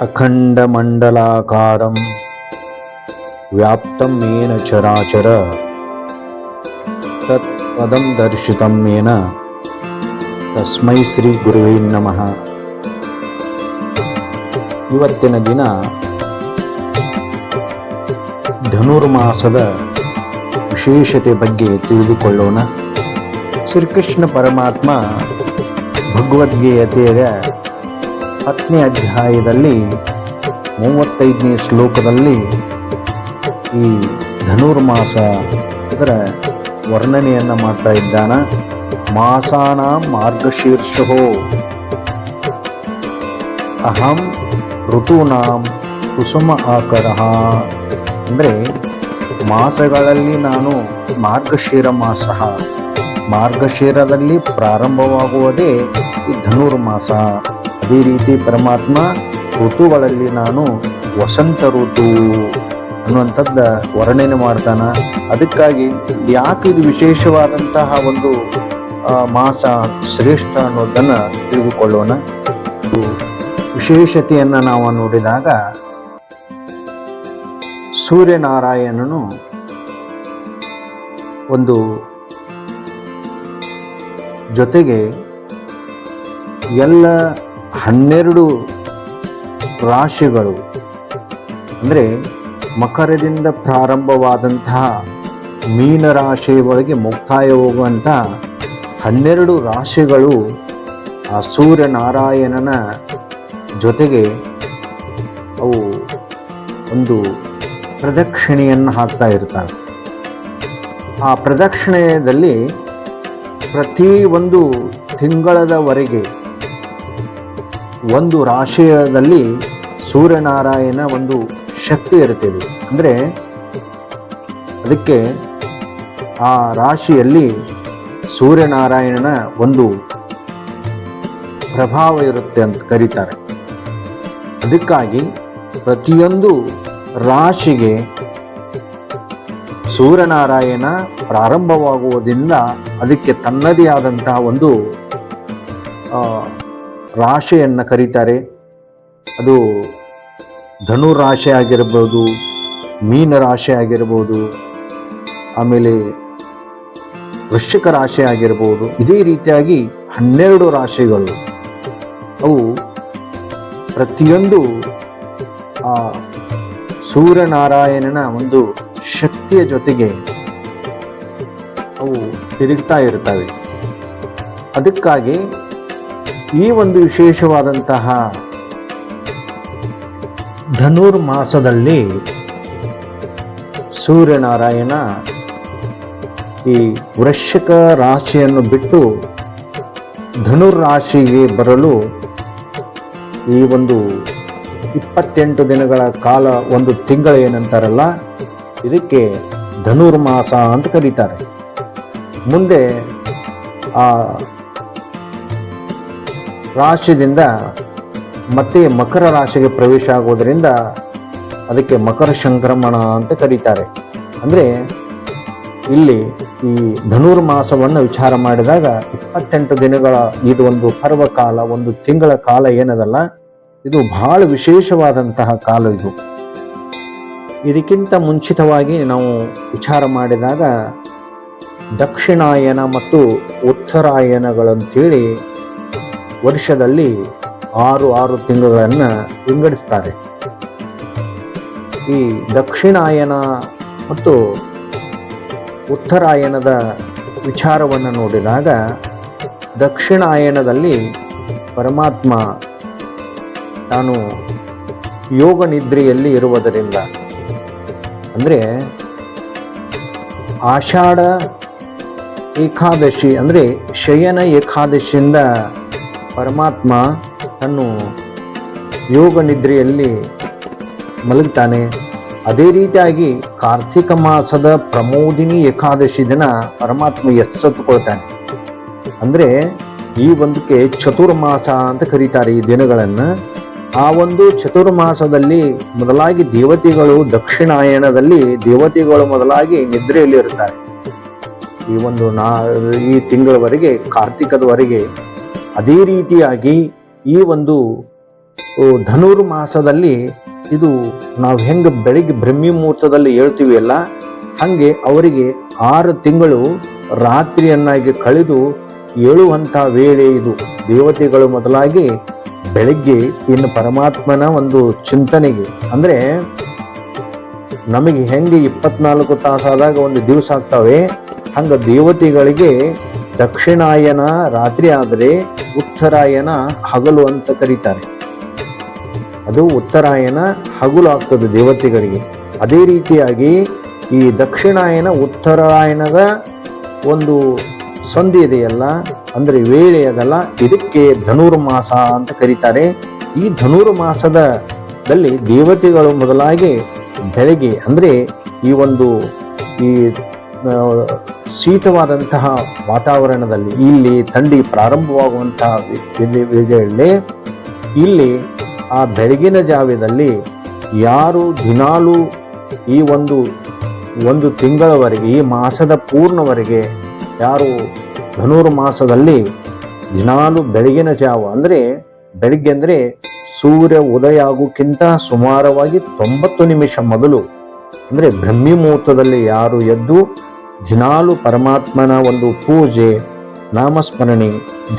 अखण्डमण्डलाकारं व्याप्तं येन चराचर तत्पदं दर्शितं येन ತಸ್ಮೈ ಶ್ರೀ ಗುರುವೇ ನಮಃ ಇವತ್ತಿನ ದಿನ ಧನುರ್ಮಾಸದ ವಿಶೇಷತೆ ಬಗ್ಗೆ ತಿಳಿದುಕೊಳ್ಳೋಣ ಶ್ರೀಕೃಷ್ಣ ಪರಮಾತ್ಮ ಭಗವದ್ಗೀತೆಯ ಹತ್ತನೇ ಅಧ್ಯಾಯದಲ್ಲಿ, ಮೂವತ್ತೈದನೇ ಶ್ಲೋಕದಲ್ಲಿ ಈ ಧನುರ್ಮಾಸ ಇದರ ವರ್ಣನೆಯನ್ನು ಮಾಡ್ತಾ ಇದ್ದಾನ. ಮಾಸಾನ ಮಾರ್ಗಶೀರ್ಷೋ ಅಹಂ ಋತುನಾಂ ಕುಸುಮ ಆಕರ ಅಂದರೆ ಮಾಸಗಳಲ್ಲಿ ನಾನು ಮಾರ್ಗಶೀರ ಮಾಸ ಮಾರ್ಗಶೀರದಲ್ಲಿ ಪ್ರಾರಂಭವಾಗುವುದೇ ಈ ಧನುರ್ಮಾಸ. ಅದೇ ರೀತಿ ಪರಮಾತ್ಮ ಋತುಗಳಲ್ಲಿ ನಾನು ವಸಂತ ಋತು ಅನ್ನುವಂಥದ್ದು ವರ್ಣನೆ ಮಾಡ್ತಾನ. ಅದಕ್ಕಾಗಿ ಯಾಕೆ ಇದು ವಿಶೇಷವಾದಂತಹ ಒಂದು ಮಾಸ ಶ್ರೇಷ್ಠ ಅನ್ನೋದನ್ನು ತಿಳಿದುಕೊಳ್ಳೋಣ. ವಿಶೇಷತೆಯನ್ನು ನಾವು ನೋಡಿದಾಗ ಸೂರ್ಯನಾರಾಯಣನು ಒಂದು ಜೊತೆಗೆ ಎಲ್ಲ ಹನ್ನೆರಡು ರಾಶಿಗಳು. ಅಂದರೆ ಮಕರದಿಂದ ಪ್ರಾರಂಭವಾದಂತಹ ಮೀನ ಒಳಗೆ ಮುಕ್ತಾಯ ಹೋಗುವಂಥ ಹನ್ನೆರಡು ರಾಶಿಗಳು ಆ ಸೂರ್ಯನಾರಾಯಣನ ಜೊತೆಗೆ ಅವು ಒಂದು ಪ್ರದಕ್ಷಿಣೆಯನ್ನು ಹಾಕ್ತಾ ಇರ್ತಾರೆ. ಆ ಪ್ರದಕ್ಷಿಣೆಯಲ್ಲಿ ಪ್ರತಿ ಒಂದು ತಿಂಗಳದವರೆಗೆ ಒಂದು ರಾಶಿಯದಲ್ಲಿ ಸೂರ್ಯನಾರಾಯಣ ಒಂದು ಶಕ್ತಿ ಇರುತ್ತೆ ಅಂದರೆ ಅದಕ್ಕೆ ಆ ರಾಶಿಯಲ್ಲಿ ಸೂರ್ಯನಾರಾಯಣನ ಒಂದು ಪ್ರಭಾವ ಇರುತ್ತೆ ಅಂತ ಕರೀತಾರೆ. ಅದಕ್ಕಾಗಿ ಪ್ರತಿಯೊಂದು ರಾಶಿಗೆ ಸೂರ್ಯನಾರಾಯಣ ಪ್ರಾರಂಭವಾಗುವುದರಿಂದ ಅದಕ್ಕೆ ತನ್ನದೇ ಆದಂತಹ ಒಂದು ರಾಶಿಯನ್ನು ಕರೀತಾರೆ. ಅದು ಧನು ರಾಶಿ ಆಗಿರ್ಬೋದು, ಮೀನ ರಾಶಿ ಆಗಿರ್ಬೋದು, ಆಮೇಲೆ ವೃಶ್ಚಿಕ ರಾಶಿ ಆಗಿರ್ಬೋದು, ಇದೇ ರೀತಿಯಾಗಿ ಹನ್ನೆರಡು ರಾಶಿಗಳು. ಅವು ಪ್ರತಿಯೊಂದು ಆ ಸೂರ್ಯನಾರಾಯಣನ ಒಂದು ಶಕ್ತಿಯ ಜೊತೆಗೆ ಅವು ತಿರುಗ್ತಾ ಇರ್ತವೆ. ಅದಕ್ಕಾಗಿ ಈ ಒಂದು ವಿಶೇಷವಾದಂತಹ ಧನುರ್ಮಾಸದಲ್ಲಿ ಸೂರ್ಯನಾರಾಯಣ ಈ ವೃಶ್ಚಿಕ ರಾಶಿಯನ್ನು ಬಿಟ್ಟು ಧನುರ್ ರಾಶಿಗೆ ಬರಲು ಈ ಒಂದು ಇಪ್ಪತ್ತೆಂಟು ದಿನಗಳ ಕಾಲ ಒಂದು ತಿಂಗಳು ಏನಂತಾರಲ್ಲ, ಇದಕ್ಕೆ ಧನುರ್ಮಾಸ ಅಂತ ಕರೀತಾರೆ. ಮುಂದೆ ಆ ರಾಶಿಯಿಂದ ಮತ್ತೆ ಮಕರ ರಾಶಿಗೆ ಪ್ರವೇಶ ಆಗೋದರಿಂದ ಅದಕ್ಕೆ ಮಕರ ಸಂಕ್ರಮಣ ಅಂತ ಕರೀತಾರೆ. ಅಂದರೆ ಇಲ್ಲಿ ಈ ಧನುರ್ಮಾಸವನ್ನು ವಿಚಾರ ಮಾಡಿದಾಗ ಇಪ್ಪತ್ತೆಂಟು ದಿನಗಳ ಇದು ಒಂದು ಪರ್ವಕಾಲ ಒಂದು ತಿಂಗಳ ಕಾಲ ಏನದಲ್ಲ, ಇದು ಬಹಳ ವಿಶೇಷವಾದಂತಹ ಕಾಲ ಇದು. ಇದಕ್ಕಿಂತ ಮುಂಚಿತವಾಗಿ ನಾವು ವಿಚಾರ ಮಾಡಿದಾಗ ದಕ್ಷಿಣಾಯನ ಮತ್ತು ಉತ್ತರಾಯಣಗಳಂತೇಳಿ ವರ್ಷದಲ್ಲಿ ಆರು ಆರು ತಿಂಗಳುಗಳನ್ನು ವಿಂಗಡಿಸ್ತಾರೆ. ಈ ದಕ್ಷಿಣಾಯನ ಮತ್ತು ಉತ್ತರಾಯಣದ ವಿಚಾರವನ್ನು ನೋಡಿದಾಗ ದಕ್ಷಿಣಾಯನದಲ್ಲಿ ಪರಮಾತ್ಮ ತಾನು ಯೋಗ ನಿದ್ರೆಯಲ್ಲಿ ಇರುವುದರಿಂದ, ಅಂದರೆ ಆಷಾಢ ಏಕಾದಶಿ, ಅಂದರೆ ಶಯನ ಏಕಾದಶಿಯಿಂದ ಪರಮಾತ್ಮ ತನ್ನು ಯೋಗ ನಿದ್ರೆಯಲ್ಲಿ ಮಲಗ್ತಾನೆ. ಅದೇ ರೀತಿಯಾಗಿ ಕಾರ್ತಿಕ ಮಾಸದ ಪ್ರಮೋದಿನಿ ಏಕಾದಶಿ ದಿನ ಪರಮಾತ್ಮ ಎಚ್ಚೆತ್ತುಕೊಳ್ತಾನೆ. ಅಂದರೆ ಈ ಒಂದಕ್ಕೆ ಚತುರ್ಮಾಸ ಅಂತ ಕರೀತಾರೆ ಈ ದಿನಗಳನ್ನು. ಆ ಒಂದು ಚತುರ್ಮಾಸದಲ್ಲಿ ಮೊದಲಾಗಿ ದೇವತೆಗಳು ದಕ್ಷಿಣಾಯಣದಲ್ಲಿ ದೇವತೆಗಳು ಮೊದಲಾಗಿ ನಿದ್ರೆಯಲ್ಲಿ ಇರ್ತಾರೆ ಈ ಒಂದು ನಾ, ಈ ತಿಂಗಳವರೆಗೆ, ಕಾರ್ತಿಕದವರೆಗೆ ಅದೇ ರೀತಿಯಾಗಿ ಈ ಒಂದು ಧನುರ್ಮಾಸದಲ್ಲಿ ಮಾಸದಲ್ಲಿ ಇದು ನಾವು ಹೆಂಗೆ ಬೆಳಿಗ್ಗೆ ಬ್ರಹ್ಮಿ ಮುಹೂರ್ತದಲ್ಲಿ ಹೇಳ್ತೀವಿ ಅಲ್ಲ, ಹಾಗೆ ಅವರಿಗೆ ಆರು ತಿಂಗಳು ರಾತ್ರಿಯನ್ನಾಗಿ ಕಳೆದು ಏಳುವಂಥ ವೇಳೆ ಇದು ದೇವತೆಗಳು ಮೊದಲಾಗಿ ಬೆಳಗ್ಗೆ ಇನ್ನು ಪರಮಾತ್ಮನ ಒಂದು ಚಿಂತನೆಗೆ. ಅಂದರೆ ನಮಗೆ ಹೆಂಗೆ ಇಪ್ಪತ್ನಾಲ್ಕು ತಾಸಾದಾಗ ಒಂದು ದಿವಸ ಆಗ್ತವೆ, ಹಂಗೆ ದೇವತೆಗಳಿಗೆ ದಕ್ಷಿಣಾಯನ ರಾತ್ರಿ ಆದರೆ ಉತ್ತರಾಯನ ಹಗಲು ಅಂತ ಕರೀತಾರೆ. ಅದು ಉತ್ತರಾಯನ ಹಗಲು ಆಗ್ತದೆ ದೇವತೆಗಳಿಗೆ. ಅದೇ ರೀತಿಯಾಗಿ ಈ ದಕ್ಷಿಣಾಯನ ಉತ್ತರಾಯಣದ ಒಂದು ಸಂಧಿ ಇದೆಯಲ್ಲ, ಅಂದರೆ ವೇಳೆ ಅದಲ್ಲ, ಇದಕ್ಕೆ ಧನುರ್ಮಾಸ ಅಂತ ಕರೀತಾರೆ. ಈ ಧನುರ್ಮಾಸದಲ್ಲಿ ದೇವತೆಗಳು ಮೊದಲಾಗಿ ಬೆಳಗ್ಗೆ, ಅಂದರೆ ಈ ಒಂದು ಈ ಶೀತವಾದಂತಹ ವಾತಾವರಣದಲ್ಲಿ ಇಲ್ಲಿ ಥಂಡಿ ಪ್ರಾರಂಭವಾಗುವಂತಹ ವೇಳೆಯಲ್ಲಿ ಇಲ್ಲಿ ಆ ಬೆಳಗಿನ ಜಾವದಲ್ಲಿ ಯಾರು ದಿನಾಲು ಈ ಒಂದು ಒಂದು ತಿಂಗಳವರೆಗೆ, ಈ ಮಾಸದ ಪೂರ್ಣವರೆಗೆ ಯಾರು ಧನುರ್ಮಾಸದಲ್ಲಿ ದಿನಾಲು ಬೆಳಗಿನ ಜಾವ ಅಂದರೆ ಬೆಳಿಗ್ಗೆ ಅಂದರೆ ಸೂರ್ಯ ಉದಯ ಆಗೋಕ್ಕಿಂತ ಸುಮಾರವಾಗಿ ತೊಂಬತ್ತು ನಿಮಿಷ ಮೊದಲು ಅಂದರೆ ಬ್ರಹ್ಮಿ ಮುಹೂರ್ತದಲ್ಲಿ ಯಾರು ಎದ್ದು ದಿನಾಲು ಪರಮಾತ್ಮನ ಒಂದು ಪೂಜೆ, ನಾಮಸ್ಮರಣೆ,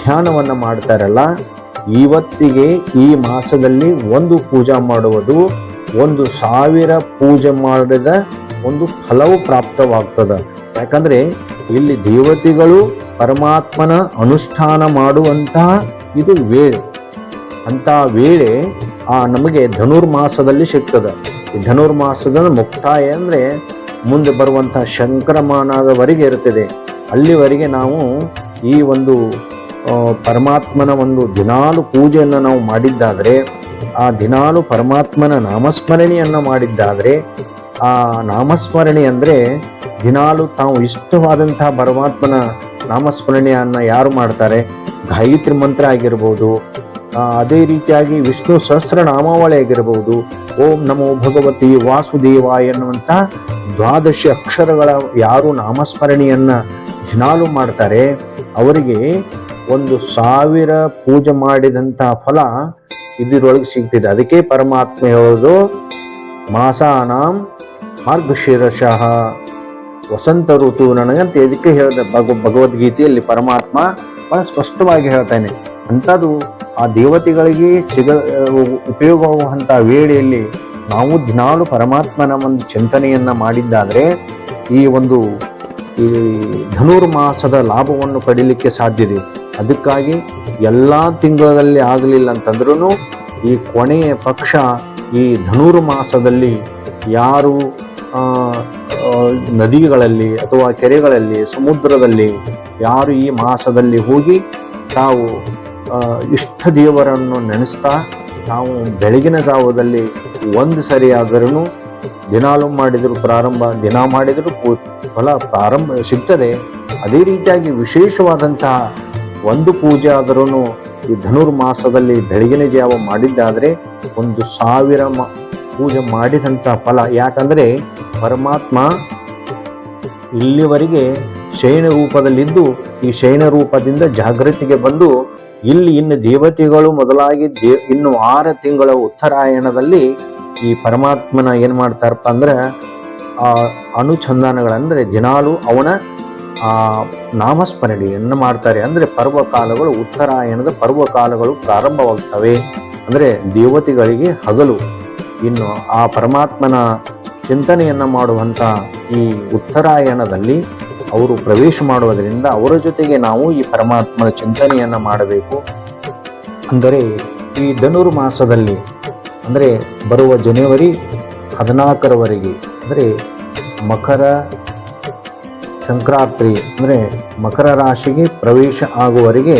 ಧ್ಯಾನವನ್ನು ಮಾಡ್ತಾರಲ್ಲ, ಇವತ್ತಿಗೆ ಈ ಮಾಸದಲ್ಲಿ ಒಂದು ಪೂಜಾ ಮಾಡುವುದು ಒಂದು ಸಾವಿರ ಪೂಜೆ ಮಾಡಿದ ಒಂದು ಫಲವು ಪ್ರಾಪ್ತವಾಗ್ತದೆ. ಯಾಕಂದರೆ ಇಲ್ಲಿ ದೇವತೆಗಳು ಪರಮಾತ್ಮನ ಅನುಷ್ಠಾನ ಮಾಡುವಂತಹ ಇದು ವೇಳೆ ಅಂತ ವೇಳೆ ಆ ನಮಗೆ ಧನುರ್ಮಾಸದಲ್ಲಿ ಸಿಗ್ತದೆ. ಧನುರ್ಮಾಸದ ಮುಕ್ತಾಯ ಅಂದರೆ ಮುಂದೆ ಬರುವಂತಹ ಶಂಕರಮಾನದವರೆಗೆ ಇರುತ್ತದೆ. ಅಲ್ಲಿವರೆಗೆ ನಾವು ಈ ಒಂದು ಪರಮಾತ್ಮನ ಒಂದು ದಿನಾಲು ಪೂಜೆಯನ್ನು ನಾವು ಮಾಡಿದ್ದಾದರೆ, ಆ ದಿನಾಲು ಪರಮಾತ್ಮನ ನಾಮಸ್ಮರಣೆಯನ್ನು ಮಾಡಿದ್ದಾದರೆ, ಆ ನಾಮಸ್ಮರಣೆ ಅಂದರೆ ದಿನಾಲು ತಾವು ಇಷ್ಟವಾದಂತಹ ಪರಮಾತ್ಮನ ನಾಮಸ್ಮರಣೆಯನ್ನು ಯಾರು ಮಾಡ್ತಾರೆ? ಗಾಯತ್ರಿ ಮಂತ್ರ ಆಗಿರ್ಬೋದು ಅದೇ ರೀತಿಯಾಗಿ ವಿಷ್ಣು ಸಹಸ್ರ ನಾಮಾವಳಿ ಆಗಿರಬಹುದು ಓಂ ನಮೋ ಭಗವತಿ ವಾಸುದೇವ ಎನ್ನುವಂಥ ದ್ವಾದಶಿ ಅಕ್ಷರಗಳ ಯಾರು ನಾಮಸ್ಮರಣೆಯನ್ನ ಜ್ಞಾಲು ಮಾಡ್ತಾರೆ. ಅವರಿಗೆ ಒಂದು ಸಾವಿರ ಪೂಜೆ ಮಾಡಿದಂಥ ಫಲ ಇದರೊಳಗೆ ಸಿಗ್ತಿದೆ. ಅದಕ್ಕೆ ಪರಮಾತ್ಮ ಹೇಳೋದು, ಮಾಸಾನಾಂ ಮಾರ್ಗಶಿರಶಃ ವಸಂತ ಋತು ನನಗಂತ ಇದಕ್ಕೆ ಹೇಳಿದ. ಭಗ ಭಗವದ್ಗೀತೆಯಲ್ಲಿ ಪರಮಾತ್ಮ ಬಹಳ ಸ್ಪಷ್ಟವಾಗಿ ಹೇಳ್ತಾನೆ. ಅಂಥದ್ದು ಆ ದೇವತೆಗಳಿಗೆ ಸಿಗ ಉಪಯೋಗವಾಗುವಂಥ ವೇಳೆಯಲ್ಲಿ ನಾವು ದಿನಾಲು ಪರಮಾತ್ಮನ ಒಂದು ಚಿಂತನೆಯನ್ನ ಮಾಡಿದ್ದಾದರೆ ಈ ಒಂದು ಈ ಧನುರ್ಮಾಸದ ಲಾಭವನ್ನು ಪಡೀಲಿಕ್ಕೆ ಸಾಧ್ಯತೆ ಅದಕ್ಕಾಗಿ ಎಲ್ಲ ತಿಂಗಳಲ್ಲಿ ಆಗಲಿಲ್ಲ ಅಂತಂದ್ರೂ ಈ ಕೊನೆಯ ಪಕ್ಷ ಈ ಧನುರ್ಮಾಸದಲ್ಲಿ ಯಾರು ನದಿಗಳಲ್ಲಿ ಅಥವಾ ಕೆರೆಗಳಲ್ಲಿ, ಸಮುದ್ರದಲ್ಲಿ ಯಾರು ಈ ಮಾಸದಲ್ಲಿ ಹೋಗಿ ತಾವು ಇಷ್ಟ ದೇವರನ್ನು ನೆನೆಸ್ತಾ ನಾವು ಬೆಳಗಿನ ಜಾವದಲ್ಲಿ ಒಂದು ಸರಿ ಆದರೂ ದಿನಾಲು ಮಾಡಿದ್ರು ಪ್ರಾರಂಭ, ದಿನ ಮಾಡಿದರೂ ಫಲ ಪ್ರಾರಂಭ ಸಿಗ್ತದೆ. ಅದೇ ರೀತಿಯಾಗಿ ವಿಶೇಷವಾದಂತಹ ಒಂದು ಪೂಜೆ ಆದರೂ ಈ ಧನುರ್ಮಾಸದಲ್ಲಿ ಬೆಳಗಿನ ಜಾವ ಮಾಡಿದ್ದಾದರೆ ಒಂದು ಸಾವಿರ ಮ- ಪೂಜೆ ಮಾಡಿದಂಥ ಫಲ. ಯಾಕಂದರೆ ಪರಮಾತ್ಮ ಇಲ್ಲಿವರೆಗೆ ಶಯನ ರೂಪದಲ್ಲಿದ್ದು ಈ ಶಯನ ರೂಪದಿಂದ ಜಾಗೃತಿಗೆ ಬಂದು ಇಲ್ಲಿ ಇನ್ನು ದೇವತೆಗಳು ಮೊದಲಾಗಿ ದೇ, ಇನ್ನು ಆರು ತಿಂಗಳ ಉತ್ತರಾಯಣದಲ್ಲಿ ಈ ಪರಮಾತ್ಮನ ಏನು ಮಾಡ್ತಾರಪ್ಪ ಅಂದ್ರೆ, ಆ ಅನುಚಂದನಗಳಂದ್ರೆ ದಿನಾಲು ಅವನ, ಆ ನಾಮಸ್ಮರಣೆಯನ್ನು ಮಾಡ್ತಾರೆ. ಅಂದರೆ ಪರ್ವಕಾಲಗಳು ಉತ್ತರಾಯಣದ ಪರ್ವಕಾಲಗಳು ಪ್ರಾರಂಭವಾಗ್ತವೆ. ಅಂದರೆ ದೇವತೆಗಳಿಗೆ ಹಗಲು. ಇನ್ನು ಆ ಪರಮಾತ್ಮನ ಚಿಂತನೆಯನ್ನು ಮಾಡುವಂಥ ಈ ಉತ್ತರಾಯಣದಲ್ಲಿ ಅವರು ಪ್ರವೇಶ ಮಾಡುವುದರಿಂದ ಅವರ ಜೊತೆಗೆ ನಾವು ಈ ಪರಮಾತ್ಮನ ಚಿಂತನೆಯನ್ನು ಮಾಡಬೇಕು. ಅಂದರೆ ಈ ಧನುರ್ಮಾಸದಲ್ಲಿ ಅಂದರೆ ಬರುವ ಜನವರಿ ಹದಿನಾಲ್ಕರವರೆಗೆ, ಅಂದರೆ ಮಕರ ಸಂಕ್ರಾಂತಿ, ಅಂದರೆ ಮಕರ ರಾಶಿಗೆ ಪ್ರವೇಶ ಆಗುವವರೆಗೆ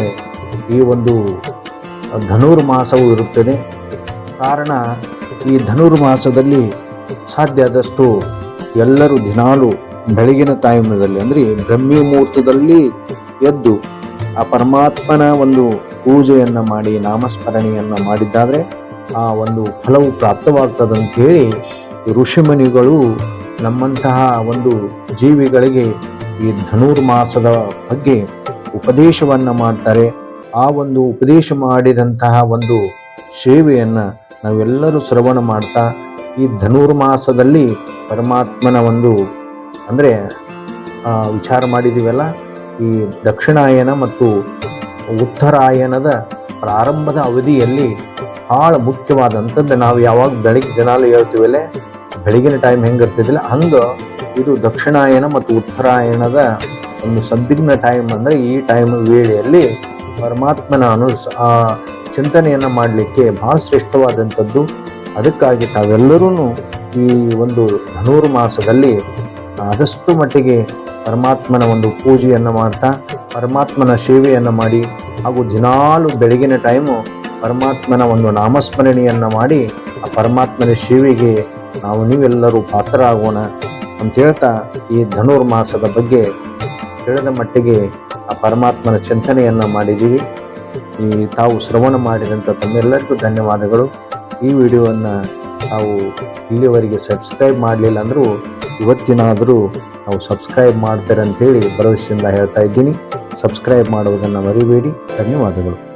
ಈ ಒಂದು ಧನುರ್ಮಾಸವು ಇರುತ್ತದೆ. ಕಾರಣ ಈ ಧನುರ್ಮಾಸದಲ್ಲಿ ಸಾಧ್ಯ ಆದಷ್ಟು ಎಲ್ಲರೂ ದಿನಾಲು ಬೆಳಗಿನ ಟೈಮ್ನಲ್ಲಿ ಅಂದರೆ ಬ್ರಹ್ಮಿ ಮುಹೂರ್ತದಲ್ಲಿ ಎದ್ದು ಆ ಪರಮಾತ್ಮನ ಒಂದು ಪೂಜೆಯನ್ನು ಮಾಡಿ, ನಾಮಸ್ಮರಣೆಯನ್ನು ಮಾಡಿದ್ದಾದರೆ ಆ ಒಂದು ಫಲವು ಪ್ರಾಪ್ತವಾಗ್ತದೆ ಅಂತ ಹೇಳಿ ಋಷಿಮುನಿಗಳು ನಮ್ಮಂತಹ ಒಂದು ಜೀವಿಗಳಿಗೆ ಈ ಧನುರ್ಮಾಸದ ಬಗ್ಗೆ ಉಪದೇಶವನ್ನು ಮಾಡ್ತಾರೆ. ಆ ಒಂದು ಉಪದೇಶ ಮಾಡಿದಂತಹ ಒಂದು ಸೇವೆಯನ್ನು ನಾವೆಲ್ಲರೂ ಶ್ರವಣ ಮಾಡ್ತಾ ಈ ಧನುರ್ಮಾಸದಲ್ಲಿ ಪರಮಾತ್ಮನ ಒಂದು ಅಂದರೆ ವಿಚಾರ ಮಾಡಿದ್ದೀವಲ್ಲ ಈ ದಕ್ಷಿಣಾಯನ ಮತ್ತು ಉತ್ತರಾಯಣದ ಪ್ರಾರಂಭದ ಅವಧಿಯಲ್ಲಿ ಭಾಳ ಮುಖ್ಯವಾದಂಥದ್ದು. ನಾವು ಯಾವಾಗ ಬೆಳಗ್ಗೆ ದಿನಾಲು ಹೇಳ್ತೀವಲ್ಲ ಬೆಳಗಿನ ಟೈಮ್ ಹೆಂಗೆ ಇರ್ತಿದ್ದಿಲ್ಲ, ಹಂಗೆ ಇದು ದಕ್ಷಿಣಾಯನ ಮತ್ತು ಉತ್ತರಾಯಣದ ಒಂದು ಸಂದಿಗ್ನ ಟೈಮ್ ಅಂದರೆ ಈ ಟೈಮ್ ವೇಳೆಯಲ್ಲಿ ಪರಮಾತ್ಮನ ಅನುಸ, ಆ, ಚಿಂತನೆಯನ್ನು ಮಾಡಲಿಕ್ಕೆ ಭಾಳ ಶ್ರೇಷ್ಠವಾದಂಥದ್ದು. ಅದಕ್ಕಾಗಿ ತಾವೆಲ್ಲರೂ ಈ ಒಂದು ಧನುರ್ಮಾಸದಲ್ಲಿ ಆದಷ್ಟು ಮಟ್ಟಿಗೆ ಪರಮಾತ್ಮನ ಒಂದು ಪೂಜೆಯನ್ನು ಮಾಡ್ತಾ, ಪರಮಾತ್ಮನ ಸೇವೆಯನ್ನು ಮಾಡಿ, ಹಾಗೂ ದಿನಾಲು ಬೆಳಗಿನ ಟೈಮು ಪರಮಾತ್ಮನ ಒಂದು ನಾಮಸ್ಮರಣೆಯನ್ನು ಮಾಡಿ, ಆ ಪರಮಾತ್ಮನ ಸೇವೆಗೆ ನಾವು ನೀವೆಲ್ಲರೂ ಪಾತ್ರರಾಗೋಣ ಅಂತ ಹೇಳ್ತಾ ಈ ಧನುರ್ಮಾಸದ ಬಗ್ಗೆ ತಿಳಿದ ಮಟ್ಟಿಗೆ ಆ ಪರಮಾತ್ಮನ ಚಿಂತನೆಯನ್ನು ಮಾಡಿದ್ದೀವಿ. ಈ ತಾವು ಶ್ರವಣ ಮಾಡಿದಂಥ ತಮ್ಮೆಲ್ಲರಿಗೂ ಧನ್ಯವಾದಗಳು. ಈ ವಿಡಿಯೋವನ್ನು ತಾವು ಇಲ್ಲಿವರೆಗೆ ಸಬ್ಸ್ಕ್ರೈಬ್ ಮಾಡಲಿಲ್ಲ ಅಂದರೂ ಇವತ್ತಿನಾದರೂ ನಾವು ಸಬ್ಸ್ಕ್ರೈಬ್ ಮಾಡ್ತಾರೆ ಅಂತೇಳಿ ಭರವಸೆಯಿಂದ ಹೇಳ್ತಾ ಇದ್ದೀನಿ. ಸಬ್ಸ್ಕ್ರೈಬ್ ಮಾಡುವುದನ್ನು ಮರಿಬೇಡಿ. ಧನ್ಯವಾದಗಳು.